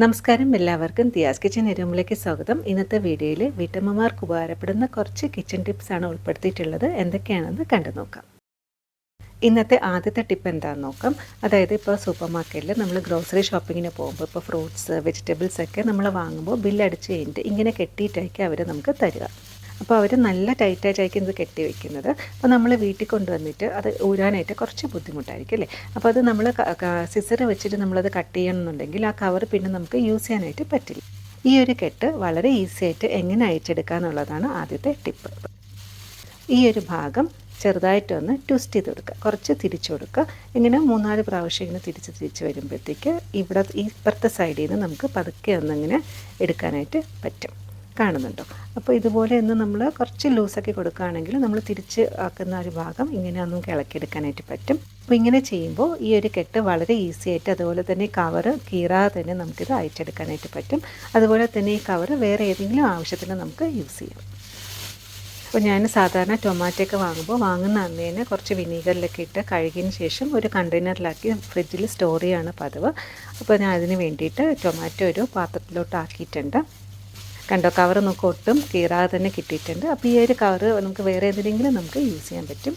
നമസ്കാരം എല്ലാവർക്കും തിയാസ് കിച്ചൻ എരുമിലേക്ക് സ്വാഗതം. ഇന്നത്തെ വീഡിയോയിൽ വീട്ടമ്മമാർക്ക് ഉപകാരപ്പെടുന്ന കുറച്ച് കിച്ചൺ ആണ് ഉൾപ്പെടുത്തിയിട്ടുള്ളത്. എന്തൊക്കെയാണെന്ന് കണ്ടു നോക്കാം. ഇന്നത്തെ ആദ്യത്തെ ടിപ്പ് എന്താണെന്ന് നോക്കാം. അതായത് ഇപ്പോൾ സൂപ്പർ മാർക്കറ്റിൽ നമ്മൾ ഗ്രോസറി ഷോപ്പിങ്ങിന് പോകുമ്പോൾ ഇപ്പോൾ ഫ്രൂട്ട്സ് വെജിറ്റബിൾസ് ഒക്കെ നമ്മൾ വാങ്ങുമ്പോൾ ബില്ലടിച്ച് കഴിഞ്ഞിട്ട് ഇങ്ങനെ കെട്ടിയിട്ടായിരിക്കും അവർ നമുക്ക് തരിക. അപ്പോൾ അവർ നല്ല ടൈറ്റായിട്ടായിരിക്കും ഇത് കെട്ടി വെക്കുന്നത്. അപ്പോൾ നമ്മൾ വീട്ടിൽ കൊണ്ടുവന്നിട്ട് അത് ഊരാനായിട്ട് കുറച്ച് ബുദ്ധിമുട്ടായിരിക്കും അല്ലേ? അപ്പോൾ അത് നമ്മൾ സിസർ വെച്ചിട്ട് നമ്മളത് കട്ട് ചെയ്യണമെന്നുണ്ടെങ്കിൽ ആ കവർ പിന്നെ നമുക്ക് യൂസ് ചെയ്യാനായിട്ട് പറ്റില്ല. ഈ ഒരു കെട്ട് വളരെ ഈസി ആയിട്ട് എങ്ങനെ അയച്ചെടുക്കുക എന്നുള്ളതാണ് ആദ്യത്തെ ടിപ്പ് ഈ ഒരു ഭാഗം ചെറുതായിട്ടൊന്ന് ട്വിസ്റ്റ് ചെയ്ത് കൊടുക്കുക. കുറച്ച് തിരിച്ചു കൊടുക്കുക. ഇങ്ങനെ മൂന്നാൽ പ്രാവശ്യം ഇങ്ങനെ തിരിച്ച് തിരിച്ച് വരുമ്പോഴത്തേക്ക് ഇവിടെ ഇപ്പുറത്തെ സൈഡിൽ നിന്ന് നമുക്ക് പതുക്കെ ഒന്നിങ്ങനെ എടുക്കാനായിട്ട് പറ്റും. കാണുന്നുണ്ടോ. അപ്പോൾ ഇതുപോലെ ഒന്ന് നമ്മൾ കുറച്ച് ലൂസാക്കി കൊടുക്കുകയാണെങ്കിൽ നമ്മൾ തിരിച്ച് ആക്കുന്ന ഒരു ഭാഗം ഇങ്ങനെ ഒന്നും കിളക്കിയെടുക്കാനായിട്ട് പറ്റും. അപ്പോൾ ഇങ്ങനെ ചെയ്യുമ്പോൾ ഈ ഒരു കെട്ട് വളരെ ഈസി ആയിട്ട് അതുപോലെ തന്നെ കവർ കീറാതെ തന്നെ നമുക്കിത് അയച്ചെടുക്കാനായിട്ട് പറ്റും. അതുപോലെ തന്നെ ഈ കവർ വേറെ ഏതെങ്കിലും ആവശ്യത്തിന് നമുക്ക് യൂസ് ചെയ്യാം. അപ്പോൾ ഞാൻ സാധാരണ ടൊമാറ്റോ ഒക്കെ വാങ്ങുമ്പോൾ വാങ്ങുന്ന അന്ന് തന്നെ കുറച്ച് വിനീഗറിലൊക്കെ ഇട്ട് കഴുകിയതിന് ശേഷം ഒരു കണ്ടെയ്നറിലാക്കി ഫ്രിഡ്ജിൽ സ്റ്റോർ ചെയ്യാണ് പതിവ്. അപ്പോൾ ഞാൻ അതിന് വേണ്ടിയിട്ട് ടൊമാറ്റോ ഒരു പാത്രത്തിലോട്ട് ആക്കിയിട്ടുണ്ട് കണ്ടോ കവർ നമുക്ക് ഒട്ടും കീറാതെ തന്നെ കിട്ടിയിട്ടുണ്ട്. അപ്പോൾ ഈ ഒരു കവർ നമുക്ക് വേറെ ഏതെങ്കിലും നമുക്ക് യൂസ് ചെയ്യാൻ പറ്റും.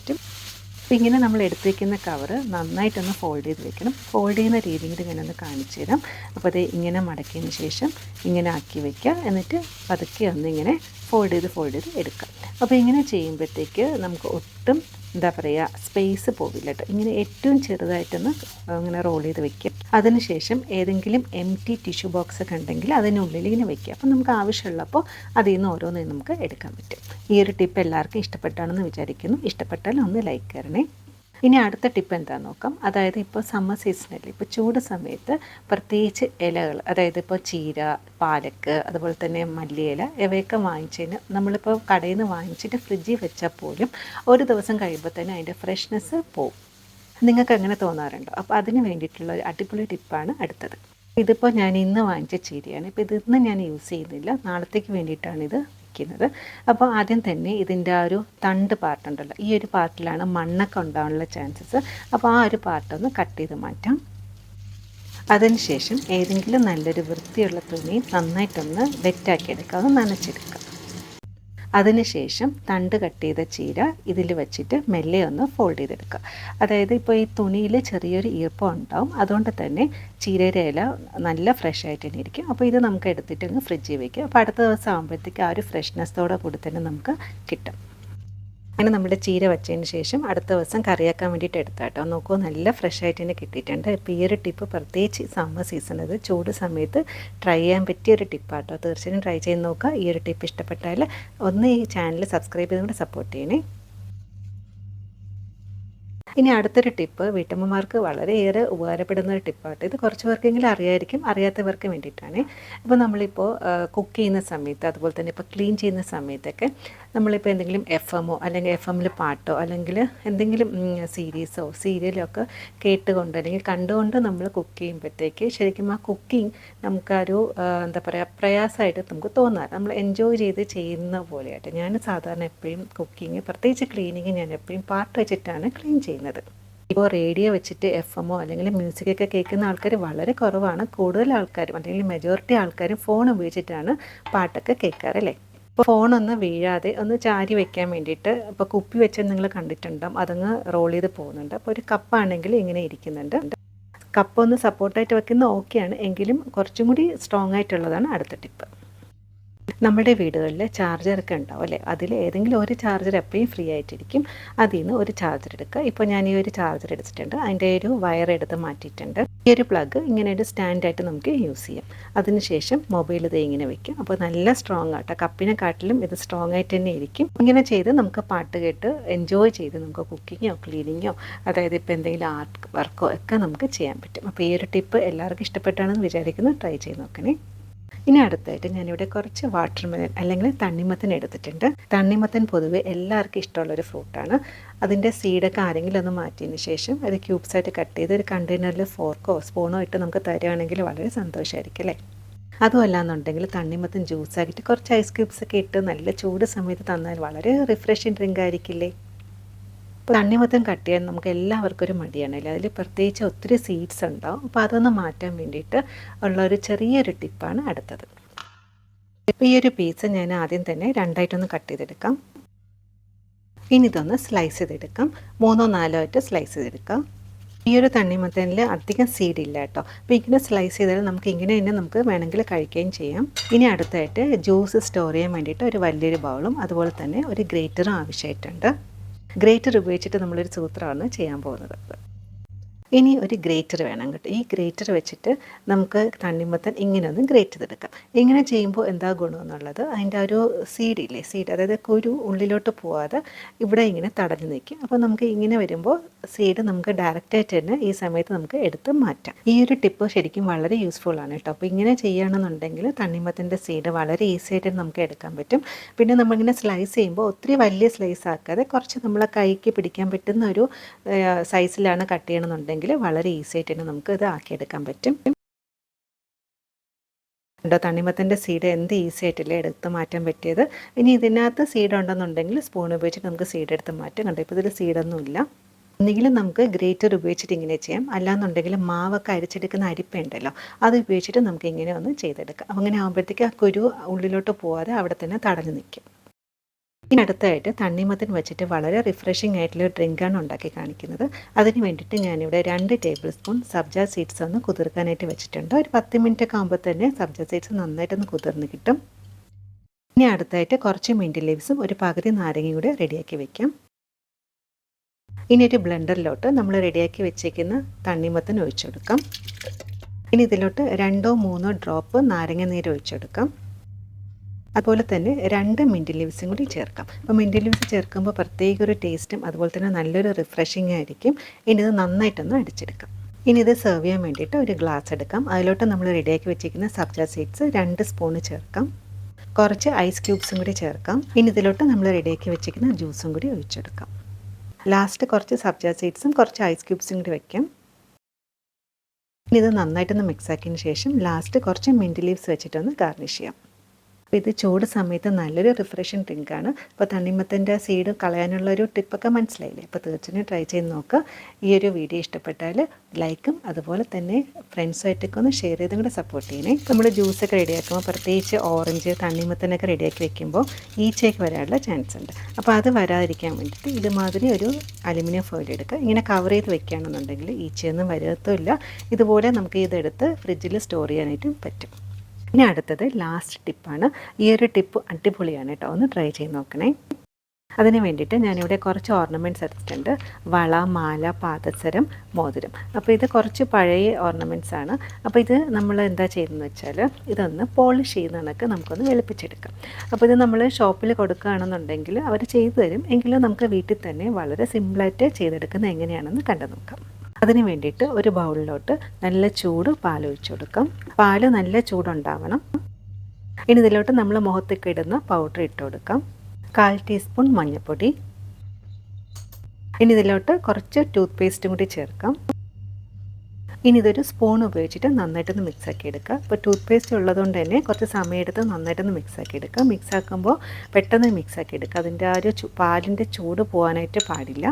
അപ്പോൾ ഇങ്ങനെ നമ്മൾ എടുത്തേക്കുന്ന കവറ് നന്നായിട്ടൊന്ന് ഫോൾഡ് ചെയ്ത് വെക്കണം. ഫോൾഡ് ചെയ്യുന്ന രീതി കൂടി ഒന്ന് കാണിച്ചു തരാം. അപ്പോൾ അത് ഇങ്ങനെ മടക്കിയതിന് ശേഷം ഇങ്ങനെ ആക്കി വയ്ക്കുക എന്നിട്ട് പതുക്കെ ഒന്ന് ഇങ്ങനെ ഫോൾഡ് ചെയ്ത് ഫോൾഡ് ചെയ്ത് എടുക്കാം. അപ്പോൾ ഇങ്ങനെ ചെയ്യുമ്പോഴത്തേക്ക് നമുക്ക് ഒട്ടും എന്താ പറയുക സ്പേസ് പോവില്ല കേട്ടോ. ഇങ്ങനെ ഏറ്റവും ചെറുതായിട്ടൊന്ന് ഇങ്ങനെ റോൾ ചെയ്ത് വെക്കുക. അതിനുശേഷം ഏതെങ്കിലും എം ടി ടിഷ്യൂ ബോക്സ് ഒക്കെ ഉണ്ടെങ്കിൽ അതിനുള്ളിൽ ഇങ്ങനെ വെക്കുക. അപ്പോൾ നമുക്ക് ആവശ്യമുള്ളപ്പോൾ അതിൽ നിന്ന് ഓരോന്ന് നമുക്ക് എടുക്കാൻ പറ്റും. ഈ ഒരു ടിപ്പ് എല്ലാവർക്കും ഇഷ്ടപ്പെട്ടാണെന്ന് വിചാരിക്കുന്നു. ഇഷ്ടപ്പെട്ടാൽ ഒന്ന് ലൈക്ക് തരണേ ഇനി അടുത്ത ടിപ്പ് എന്താണെന്ന് നോക്കാം. അതായത് ഇപ്പോൾ സമ്മർ സീസണിൽ ഇപ്പോൾ ചൂട് സമയത്ത് പ്രത്യേകിച്ച് ഇലകൾ അതായത് ഇപ്പോൾ ചീര പാലക്ക് അതുപോലെ തന്നെ മല്ലിയില ഇവയൊക്കെ വാങ്ങിച്ചതിന് നമ്മളിപ്പോൾ കടയിൽ നിന്ന് വാങ്ങിച്ചിട്ട് ഫ്രിഡ്ജിൽ വെച്ചാൽ പോലും ഒരു ദിവസം കഴിയുമ്പോൾ തന്നെ അതിന്റെ ഫ്രഷ്നെസ് പോവും. നിങ്ങൾക്ക് അങ്ങനെ തോന്നാറുണ്ടോ? അപ്പോൾ അതിന് വേണ്ടിയിട്ടുള്ള ഒരു അടിപൊളി ടിപ്പാണ് അടുത്തത്. ഇതിപ്പോൾ ഞാൻ ഇന്ന് വാങ്ങിച്ച ചീരയാണ്. ഇപ്പോൾ ഇത് ഇന്ന് ഞാൻ യൂസ് ചെയ്യുന്നില്ല. നാളത്തേക്ക് വേണ്ടിയിട്ടാണ് ഇത് വയ്ക്കുന്നത് അപ്പോൾ ആദ്യം തന്നെ ഇതിന്റെ ആ ഒരു തണ്ട് പാർട്ടുണ്ടല്ലോ. ഈ ഒരു പാർട്ടിലാണ് മണ്ണൊക്കെ ഉണ്ടാകാനുള്ള ചാൻസസ് അപ്പോൾ ആ ഒരു പാർട്ടൊന്ന് കട്ട് ചെയ്ത് മാറ്റാം. അതിനുശേഷം ഏതെങ്കിലും നല്ലൊരു വൃത്തിയുള്ള തുണി നന്നായിട്ടൊന്ന് വെറ്റാക്കിയെടുക്കാം അത് നനച്ചെടുക്കുക അതിനുശേഷം തണ്ട് കട്ട് ചെയ്ത ചീര ഇതിൽ വെച്ചിട്ട് മെല്ലെ ഒന്ന് ഫോൾഡ് ചെയ്തെടുക്കുക. അതായത് ഇപ്പോൾ ഈ തുണിയിൽ ചെറിയൊരു ഈർപ്പം ഉണ്ടാവും. അതുകൊണ്ട് തന്നെ ചീരയുടെ ഇല നല്ല ഫ്രഷ് ആയിട്ട് തന്നെ ഇരിക്കും. അപ്പോൾ ഇത് നമുക്ക് എടുത്തിട്ട് ഫ്രിഡ്ജിൽ വയ്ക്കുക അപ്പോൾ അടുത്ത ദിവസം ആകുമ്പോഴത്തേക്ക് ആ ഒരു ഫ്രഷ്നെസ്സോടെ കൂടി തന്നെ നമുക്ക് കിട്ടും. അങ്ങനെ നമ്മുടെ ചീര വച്ചതിന് ശേഷം അടുത്ത ദിവസം കറിയാക്കാൻ വേണ്ടിയിട്ട് എടുത്താട്ടോ. നോക്കൂ നല്ല ഫ്രഷ് ആയിട്ട് തന്നെ കിട്ടിയിട്ടുണ്ട്. ഇപ്പോൾ ഈ ഒരു ടിപ്പ് പ്രത്യേകിച്ച് സമ്മർ സീസൺ അത് ചൂട് സമയത്ത് ട്രൈ ചെയ്യാൻ പറ്റിയ ഒരു ടിപ്പാട്ടോ തീർച്ചയായും ട്രൈ ചെയ്ത് നോക്കുക. ഈ ഒരു ടിപ്പ് ഇഷ്ടപ്പെട്ടാൽ ഒന്ന് ഈ ചാനൽ സബ്സ്ക്രൈബ് ചെയ്തുകൊണ്ട് സപ്പോർട്ട് ചെയ്യണേ. ഇനി അടുത്തൊരു ടിപ്പ് വീട്ടമ്മമാർക്ക് വളരെയേറെ ഉപകാരപ്പെടുന്ന ഒരു ടിപ്പായിട്ട് ഇത് കുറച്ച് പേർക്കെങ്കിലും അറിയായിരിക്കും അറിയാത്തവർക്ക് വേണ്ടിയിട്ടാണ്. ഇപ്പോൾ നമ്മളിപ്പോൾ കുക്ക് ചെയ്യുന്ന സമയത്ത് അതുപോലെ തന്നെ ഇപ്പോൾ ക്ലീൻ ചെയ്യുന്ന സമയത്തൊക്കെ നമ്മളിപ്പോൾ എന്തെങ്കിലും എഫ് എമ്മോ അല്ലെങ്കിൽ എഫ് എമ്മിൽ പാട്ടോ അല്ലെങ്കിൽ എന്തെങ്കിലും സീരീസോ സീരിയലോ ഒക്കെ കേട്ടുകൊണ്ട് അല്ലെങ്കിൽ കണ്ടുകൊണ്ട് നമ്മൾ കുക്ക് ചെയ്യുമ്പോഴത്തേക്ക് ശരിക്കും ആ കുക്കിംഗ് നമുക്കൊരു എന്താ പറയുക പ്രയാസമായിട്ട് നമുക്ക് തോന്നാറ്. നമ്മൾ എൻജോയ് ചെയ്ത് ചെയ്യുന്ന പോലെയായിട്ട്. ഞാൻ സാധാരണ എപ്പോഴും കുക്കിംഗ് പ്രത്യേകിച്ച് ക്ലീനിങ് ഞാൻ എപ്പോഴും പാട്ട് വെച്ചിട്ടാണ് ക്ലീൻ ചെയ്യുന്നത്. ഇപ്പോൾ റേഡിയോ വെച്ചിട്ട് എഫ് എമ്മോ അല്ലെങ്കിൽ മ്യൂസിക്കൊക്കെ കേൾക്കുന്ന ആൾക്കാർ വളരെ കുറവാണ്. കൂടുതൽ ആൾക്കാരും അല്ലെങ്കിൽ മെജോറിറ്റി ആൾക്കാരും ഫോൺ ഉപയോഗിച്ചിട്ടാണ് പാട്ടൊക്കെ കേൾക്കാറ് അല്ലേ? ഇപ്പോൾ ഫോണൊന്ന് വീഴാതെ ഒന്ന് ചാരി വെക്കാൻ വേണ്ടിയിട്ട് ഇപ്പോൾ കുപ്പി വെച്ച് നിങ്ങൾ കണ്ടിട്ടുണ്ടാവും. അതങ്ങ് റോൾ ചെയ്ത് പോകുന്നുണ്ട്. അപ്പോൾ ഒരു കപ്പാണെങ്കിൽ ഇങ്ങനെ ഇരിക്കുന്നുണ്ട്. കപ്പ് ഒന്ന് സപ്പോർട്ടായിട്ട് വെക്കുന്ന ഓക്കെയാണ് എങ്കിലും കുറച്ചും കൂടി സ്ട്രോങ് ആയിട്ടുള്ളതാണ് അടുത്ത ടിപ്പ് നമ്മുടെ വീടുകളിൽ ചാർജറൊക്കെ ഉണ്ടാവും അല്ലേ? അതിൽ ഏതെങ്കിലും ഒരു ചാർജർ എപ്പോഴും ഫ്രീ ആയിട്ടിരിക്കും. അതിൽ നിന്ന് ഒരു ചാർജർ എടുക്കുക. ഇപ്പോൾ ഞാൻ ഈ ഒരു ചാർജർ എടുത്തിട്ടുണ്ട്. അതിന്റെ ഒരു വയർ എടുത്ത് മാറ്റിയിട്ടുണ്ട്. ഈ ഒരു പ്ലഗ് ഇങ്ങനെ ഒരു സ്റ്റാൻഡായിട്ട് നമുക്ക് യൂസ് ചെയ്യാം. അതിനുശേഷം മൊബൈൽ ഇത് ഇങ്ങനെ വെക്കും. അപ്പോൾ നല്ല സ്ട്രോങ് ആട്ടോ. കപ്പിനെക്കാട്ടിലും ഇത് സ്ട്രോങ് ആയിട്ട് തന്നെ ഇരിക്കും. ഇങ്ങനെ ചെയ്ത് നമുക്ക് പാട്ട് കേട്ട് എൻജോയ് ചെയ്ത് നമുക്ക് കുക്കിങ്ങോ ക്ലീനിങ്ങോ അതായത് ഇപ്പോൾ എന്തെങ്കിലും ആർട്ട് വർക്കോ ഒക്കെ നമുക്ക് ചെയ്യാൻ പറ്റും. അപ്പോൾ ഈ ഒരു ടിപ്പ് എല്ലാവർക്കും ഇഷ്ടപ്പെട്ടാണെന്ന് വിചാരിക്കുന്നു. ട്രൈ ചെയ്ത് നോക്കണേ. ഇനി അടുത്തായിട്ട് ഞാനിവിടെ കുറച്ച് വാട്ടർ മെലൻ അല്ലെങ്കിൽ തണ്ണിമത്തൻ എടുത്തിട്ടുണ്ട്. തണ്ണിമത്തൻ പൊതുവെ എല്ലാവർക്കും ഇഷ്ടമുള്ളൊരു ഫ്രൂട്ടാണ്. അതിന്റെ സീഡൊക്കെ ആരെങ്കിലും ഒന്ന് മാറ്റിയതിന് ശേഷം അത് ക്യൂബ്സ് ആയിട്ട് കട്ട് ചെയ്ത് ഒരു കണ്ടെയ്നറിൽ ഫോർക്കോ സ്പൂണോ ഇട്ട് നമുക്ക് തരുവാണെങ്കിൽ വളരെ സന്തോഷമായിരിക്കും അല്ലേ? അതുമല്ല എന്നുണ്ടെങ്കിൽ തണ്ണിമത്തൻ ജ്യൂസാക്കിയിട്ട് കുറച്ച് ഐസ് ക്യൂബ്സ് ഒക്കെ ഇട്ട് നല്ല ചൂട് സമയത്ത് തന്നാൽ വളരെ റിഫ്രഷിങ് ഡ്രിങ്ക് ആയിരിക്കില്ലേ? അപ്പോൾ തണ്ണിമത്തം കട്ട് ചെയ്യാൻ നമുക്ക് എല്ലാവർക്കും ഒരു മടിയാണ്. അല്ലേ? അതിൽ പ്രത്യേകിച്ച് ഒത്തിരി സീഡ്സ് ഉണ്ടാവും. അപ്പോൾ അതൊന്ന് മാറ്റാൻ വേണ്ടിയിട്ട് ഉള്ള ഒരു ചെറിയൊരു ടിപ്പാണ് അടുത്തത്. ഇപ്പോൾ ഈ ഒരു പീസ് ഞാൻ ആദ്യം തന്നെ രണ്ടായിട്ടൊന്ന് കട്ട് ചെയ്തെടുക്കാം. ഇനി ഇതൊന്ന് സ്ലൈസ് ചെയ്തെടുക്കാം. മൂന്നോ നാലോ ആയിട്ട് സ്ലൈസ് ചെയ്തെടുക്കാം. ഈ ഒരു തണ്ണിമത്തനിൽ അധികം സീഡ് ഇല്ല കേട്ടോ. അപ്പോൾ ഇങ്ങനെ സ്ലൈസ് ചെയ്താൽ നമുക്ക് ഇങ്ങനെ തന്നെ നമുക്ക് വേണമെങ്കിൽ കഴിക്കുകയും ചെയ്യാം. ഇനി അടുത്തായിട്ട് ജ്യൂസ് സ്റ്റോർ ചെയ്യാൻ വേണ്ടിയിട്ട് ഒരു വലിയൊരു ബൗളും അതുപോലെ തന്നെ ഒരു ഗ്രേറ്ററും ആവശ്യമായിട്ടുണ്ട്. ഗ്രേറ്റർ ഉപയോഗിച്ചിട്ട് നമ്മളൊരു സൂത്രമാണ് ചെയ്യാൻ പോകുന്നത്. ഇനി ഒരു ഗ്രേറ്റർ വേണം കേട്ടോ. ഈ ഗ്രേറ്റർ വെച്ചിട്ട് നമുക്ക് തണ്ണിമത്തൻ ഇങ്ങനെ ഒന്ന് ഗ്രേറ്റ് ചെയ്തെടുക്കാം. ഇങ്ങനെ ചെയ്യുമ്പോൾ എന്താ ഗുണമെന്നുള്ളത്? അതിന്റെ ഒരു ഇല്ലേ? സീഡ് അതായത് കുരു ഉള്ളിലോട്ട് പോവാതെ ഇവിടെ ഇങ്ങനെ തടഞ്ഞു നിൽക്കും. അപ്പോൾ നമുക്ക് ഇങ്ങനെ വരുമ്പോൾ സീഡ് നമുക്ക് ഡയറക്റ്റായിട്ട് തന്നെ ഈ സമയത്ത് നമുക്ക് എടുത്ത് മാറ്റാം. ഈ ഒരു ടിപ്പ് ശരിക്കും വളരെ യൂസ്ഫുൾ ആണ് കേട്ടോ. അപ്പോൾ ഇങ്ങനെ ചെയ്യുകയാണെന്നുണ്ടെങ്കിൽ തണ്ണിമത്തന്റെ സീഡ് വളരെ ഈസി ആയിട്ട് നമുക്ക് എടുക്കാൻ പറ്റും. പിന്നെ നമ്മളിങ്ങനെ സ്ലൈസ് ചെയ്യുമ്പോൾ ഒത്തിരി വലിയ സ്ലൈസ് ആക്കാതെ കുറച്ച് നമ്മളെ കൈക്ക് പിടിക്കാൻ പറ്റുന്ന ഒരു സൈസിലാണ് കട്ട് ചെയ്യണമെന്നുണ്ടെങ്കിൽ വളരെ ഈസി ആയിട്ട് തന്നെ നമുക്ക് ഇത് ആക്കിയെടുക്കാൻ പറ്റും. ഉണ്ടോ തണ്ണിമത്തന്റെ സീഡ് എന്ത് ഈസി ആയിട്ടല്ലേ എടുത്ത് മാറ്റാൻ പറ്റിയത്? ഇനി ഇതിനകത്ത് സീഡ് ഉണ്ടെന്നുണ്ടെങ്കിൽ സ്പൂൺ ഉപയോഗിച്ചിട്ട് നമുക്ക് സീഡ് എടുത്ത് മാറ്റാം. കണ്ടോ? ഇപ്പോൾ ഇതിൽ സീഡൊന്നും ഇല്ല. ഒന്നുകിലും നമുക്ക് ഗ്രേറ്റർ ഉപയോഗിച്ചിട്ട് ഇങ്ങനെ ചെയ്യാം. അല്ലാന്നുണ്ടെങ്കിൽ മാവൊക്കെ അരിച്ചെടുക്കുന്ന അരിപ്പയുണ്ടല്ലോ അത് ഉപയോഗിച്ചിട്ട് നമുക്ക് ഇങ്ങനെ ഒന്ന് ചെയ്തെടുക്കാം. അങ്ങനെ ആകുമ്പോഴത്തേക്ക് ആ കുരു ഉള്ളിലോട്ട് പോവാതെ അവിടെ തന്നെ തടഞ്ഞു നിൽക്കും. ഇനി അടുത്തായിട്ട് തണ്ണിമത്തൻ വെച്ചിട്ട് വളരെ റിഫ്രഷിംഗ് ആയിട്ടുള്ള ഡ്രിങ്കാണ് ഉണ്ടാക്കി കാണിക്കുന്നത്. അതിന് വേണ്ടിയിട്ട് ഞാനിവിടെ രണ്ട് ടേബിൾ സ്പൂൺ സബ്ജ സീഡ്സ് ഒന്ന് കുതിർക്കാനായിട്ട് വെച്ചിട്ടുണ്ട്. ഒരു പത്ത് മിനിറ്റ് ഒക്കെ ആകുമ്പോൾ തന്നെ സബ്ജ സീഡ്സ് നന്നായിട്ടൊന്ന് കുതിർന്ന് കിട്ടും. ഇനി അടുത്തായിട്ട് കുറച്ച് മിന്റ് ലീവ്സും ഒരു പകുതി നാരങ്ങയും കൂടെ റെഡിയാക്കി വെക്കാം. ഇനി ഒരു ബ്ലെൻഡറിലോട്ട് നമ്മൾ റെഡിയാക്കി വെച്ചേക്കുന്ന തണ്ണിമത്തൻ ഒഴിച്ചെടുക്കാം. ഇനി ഇതിലോട്ട് രണ്ടോ മൂന്നോ ഡ്രോപ്പ് നാരങ്ങ നീര് ഒഴിച്ചെടുക്കാം. അതുപോലെ തന്നെ രണ്ട് മിന്റ് ലീവ്സും കൂടി ചേർക്കാം. അപ്പോൾ മിന്റ് ലീവ്സ് ചേർക്കുമ്പോൾ പ്രത്യേക ഒരു ടേസ്റ്റും അതുപോലെ തന്നെ നല്ലൊരു റിഫ്രഷിംഗ് ആയിരിക്കും. ഇനി ഇത് നന്നായിട്ടൊന്ന് അടിച്ചെടുക്കാം. ഇനി ഇത് സെർവ് ചെയ്യാൻ വേണ്ടിയിട്ട് ഒരു ഗ്ലാസ് എടുക്കാം. അതിലോട്ട് നമ്മൾ റെഡിയാക്കി വെച്ചിരിക്കുന്ന സബ്ജ സീഡ്സ് രണ്ട് സ്പൂണ് ചേർക്കാം. കുറച്ച് ഐസ് ക്യൂബ്സും കൂടി ചേർക്കാം. ഇനി ഇതിലോട്ട് നമ്മൾ റെഡിയാക്കി വെച്ചിരിക്കുന്ന ജ്യൂസും കൂടി ഒഴിച്ചെടുക്കാം. ലാസ്റ്റ് കുറച്ച് സബ്ജ സീഡ്സും കുറച്ച് ഐസ് ക്യൂബ്സും കൂടി വയ്ക്കാം ഇനി ഇത് നന്നായിട്ടൊന്ന് മിക്സ് ആക്കിയതിന് ശേഷം ലാസ്റ്റ് കുറച്ച് മിന്റ് ലീവ്സ് വെച്ചിട്ടൊന്ന് ഗാർണിഷ് ചെയ്യാം. അപ്പോൾ ഇത് ചൂട് സമയത്ത് നല്ലൊരു റിഫ്രഷിങ് ഡ്രിങ്കാണ് അപ്പോൾ തണ്ണിമത്തന്റെ സീഡ് കളയാനുള്ള ഒരു ടിപ്പൊക്കെ മനസ്സിലായില്ലേ? അപ്പോൾ തീർച്ചയായും ട്രൈ ചെയ്ത് നോക്കുക ഈ ഒരു വീഡിയോ ഇഷ്ടപ്പെട്ടാൽ ലൈക്കും അതുപോലെ തന്നെ ഫ്രണ്ട്സുമായിട്ടൊക്കെ ഒന്ന് ഷെയർ ചെയ്തും കൂടെ സപ്പോർട്ട് ചെയ്യണേ. നമ്മൾ ജ്യൂസൊക്കെ റെഡിയാക്കുമ്പോൾ പ്രത്യേകിച്ച് ഓറഞ്ച് തണ്ണിമത്തനൊക്കെ റെഡിയാക്കി വെക്കുമ്പോൾ ഈച്ചയൊക്കെ വരാനുള്ള ചാൻസ് ഉണ്ട്. അപ്പോൾ അത് വരാതിരിക്കാൻ വേണ്ടിയിട്ട് ഇതുമാതിരി ഒരു അലുമിനിയം ഫോയിൽ എടുക്കുക. ഇങ്ങനെ കവർ ചെയ്ത് വെക്കുകയാണെന്നുണ്ടെങ്കിൽ ഈച്ചയൊന്നും വരത്തുമില്ല. ഇതുപോലെ നമുക്ക് ഇതെടുത്ത് ഫ്രിഡ്ജിൽ സ്റ്റോർ ചെയ്യാനായിട്ടും പറ്റും. ഇനി അടുത്തത് ലാസ്റ്റ് ടിപ്പാണ് ഈ ഒരു ടിപ്പ് അടിപൊളിയാണ് കേട്ടോ. ഒന്ന് ട്രൈ ചെയ്ത് നോക്കണേ. അതിന് വേണ്ടിയിട്ട് ഞാനിവിടെ കുറച്ച് ഓർണമെന്റ്സ് എടുത്തിട്ടുണ്ട്. വള മാല പാദസരം മോതിരം. അപ്പോൾ ഇത് കുറച്ച് പഴയ ഓർണമെന്റ്സ് ആണ്. അപ്പോൾ ഇത് നമ്മൾ എന്താ ചെയ്യുന്നതെന്ന് വെച്ചാൽ ഇതൊന്ന് പോളിഷ് ചെയ്യുന്ന കണക്ക് നമുക്കൊന്ന് വെളുപ്പിച്ചെടുക്കാം. അപ്പോൾ ഇത് നമ്മൾ ഷോപ്പിൽ കൊടുക്കുകയാണെന്നുണ്ടെങ്കിൽ അവർ ചെയ്തു തരും. എങ്കിലും നമുക്ക് വീട്ടിൽ തന്നെ വളരെ സിമ്പിളായിട്ട് ചെയ്തെടുക്കുന്നത് എങ്ങനെയാണെന്ന് കണ്ടു നോക്കാം അതിന് വേണ്ടിയിട്ട് ഒരു ബൗളിലോട്ട് നല്ല ചൂട് പാൽ ഒഴിച്ചു കൊടുക്കാം. പാൽ നല്ല ചൂടുണ്ടാവണം. ഇനി ഇതിലോട്ട് നമ്മൾ മുഖത്തേക്ക് ഇടുന്ന പൗഡർ ഇട്ട് കൊടുക്കാം. കാൽ ടീസ്പൂൺ മഞ്ഞൾപ്പൊടി ഇനി ഇതിലോട്ട് കുറച്ച് ടൂത്ത് പേസ്റ്റും കൂടി ചേർക്കാം. ഇനി ഇതൊരു സ്പൂൺ ഉപയോഗിച്ചിട്ട് നന്നായിട്ടൊന്ന് മിക്സ് ആക്കി എടുക്കുക. ഇപ്പോൾ ടൂത്ത് പേസ്റ്റ് ഉള്ളതുകൊണ്ട് തന്നെ കുറച്ച് സമയമെടുത്ത് നന്നായിട്ടൊന്ന് മിക്സ് ആക്കി എടുക്കുക. മിക്സ് ആക്കുമ്പോൾ പെട്ടെന്ന് മിക്സ് ആക്കി എടുക്കുക. അതിന്റെ ആ ഒരു പാലിന്റെ ചൂട് പോകാനായിട്ട് പാടില്ല.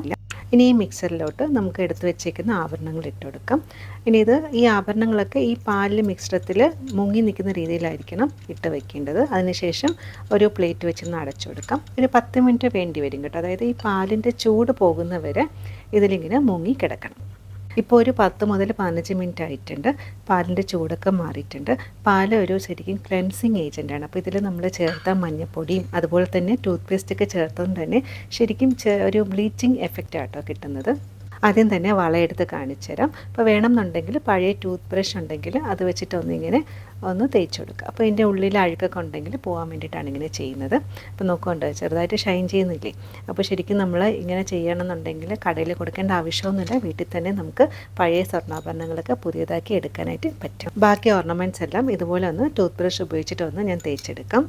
ഇനി ഈ മിക്സറിലോട്ട് നമുക്ക് എടുത്തു വെച്ചേക്കുന്ന ആഭരണങ്ങൾ ഇട്ട് കൊടുക്കാം ഇനി ഇത് ഈ ആഭരണങ്ങളൊക്കെ ഈ പാലിൽ മിക്സറത്തിൽ മുങ്ങി നിൽക്കുന്ന രീതിയിലായിരിക്കണം ഇട്ട് വെക്കേണ്ടത്. അതിനുശേഷം ഒരു പ്ലേറ്റ് വെച്ചൊന്ന് അടച്ചു കൊടുക്കാം ഒരു പത്ത് മിനിറ്റ് വേണ്ടി വരും കേട്ടോ. അതായത് ഈ പാലിന്റെ ചൂട് പോകുന്നവരെ ഇതിലിങ്ങനെ മുങ്ങി കിടക്കണം. ഇപ്പോൾ ഒരു പത്ത് മുതൽ പതിനഞ്ച് മിനിറ്റ് ആയിട്ടുണ്ട്. പാലിന്റെ ചൂടൊക്കെ മാറിയിട്ടുണ്ട്. പാൽ ഒരു ശരിക്കും ക്ലെൻസിങ് ഏജന്റാണ് അപ്പോൾ ഇതിൽ നമ്മൾ ചേർത്ത മഞ്ഞപ്പൊടിയും അതുപോലെ തന്നെ ടൂത്ത് പേസ്റ്റൊക്കെ ചേർത്തതുകൊണ്ട് തന്നെ ശരിക്കും ഒരു ബ്ലീച്ചിങ് എഫക്റ്റ് ആട്ടോ കിട്ടുന്നത്. ആദ്യം തന്നെ വളയെടുത്ത് കാണിച്ചു തരാം അപ്പോൾ വേണമെന്നുണ്ടെങ്കിൽ പഴയ ടൂത്ത് ബ്രഷ് ഉണ്ടെങ്കിൽ അത് വെച്ചിട്ട് ഒന്നിങ്ങനെ ഒന്ന് തേച്ച് കൊടുക്കുക. അപ്പോൾ ഇതിന്റെ ഉള്ളിൽ അഴുക്കൊക്കെ ഉണ്ടെങ്കിൽ പോകാൻ വേണ്ടിയിട്ടാണ് ഇങ്ങനെ ചെയ്യുന്നത്. അപ്പോൾ നോക്കുകൊണ്ട് ചെറുതായിട്ട് ഷൈൻ ചെയ്യുന്നില്ലേ? അപ്പോൾ ശരിക്കും നമ്മൾ ഇങ്ങനെ ചെയ്യണമെന്നുണ്ടെങ്കിൽ കടയിൽ കൊടുക്കേണ്ട ആവശ്യമൊന്നുമില്ല. വീട്ടിൽ തന്നെ നമുക്ക് പഴയ സ്വർണാഭരണങ്ങളൊക്കെ പുതിയതാക്കി എടുക്കാനായിട്ട് പറ്റും. ബാക്കി ഓർണമെന്റ്സ് എല്ലാം ഇതുപോലെ ഒന്ന് ടൂത്ത് ബ്രഷ് ഉപയോഗിച്ചിട്ട് ഒന്ന് ഞാൻ തേച്ചെടുക്കാം.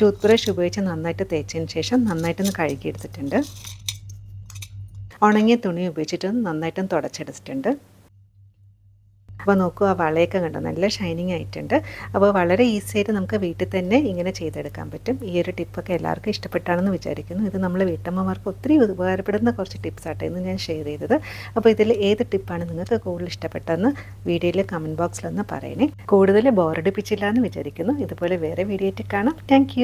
ടൂത്ത് ബ്രഷ് ഉപയോഗിച്ച് നന്നായിട്ട് തേച്ചതിന് ശേഷം നന്നായിട്ടൊന്ന് കഴുകിയെടുത്തിട്ടുണ്ട്. ഉണങ്ങിയ തുണി ഉപയോഗിച്ചിട്ട് നന്നായിട്ടും തുടച്ചെടുത്തിട്ടുണ്ട്. അപ്പോൾ നോക്കൂ ആ വളയൊക്കെ കണ്ടോ? നല്ല ഷൈനിങ് ആയിട്ടുണ്ട്. അപ്പോൾ വളരെ ഈസി ആയിട്ട് നമുക്ക് വീട്ടിൽ തന്നെ ഇങ്ങനെ ചെയ്തെടുക്കാൻ പറ്റും. ഈ ഒരു ടിപ്പൊക്കെ എല്ലാവർക്കും ഇഷ്ടപ്പെട്ടാണെന്ന് വിചാരിക്കുന്നു. ഇത് നമ്മൾ വീട്ടമ്മമാർക്ക് ഒത്തിരി ഉപകാരപ്പെടുന്ന കുറച്ച് ടിപ്സ് ആട്ടെ ഇന്ന് ഞാൻ ഷെയർ ചെയ്തത്. അപ്പോൾ ഇതിൽ ഏത് ടിപ്പാണ് നിങ്ങൾക്ക് കൂടുതൽ ഇഷ്ടപ്പെട്ടതെന്ന് വീഡിയോയിൽ കമന്റ് ബോക്സിലൊന്ന് പറയണേ. കൂടുതൽ ബോറടിപ്പിച്ചില്ല എന്ന് വിചാരിക്കുന്നു. ഇതുപോലെ വേറെ വീഡിയോയിട്ട് കാണാം. താങ്ക്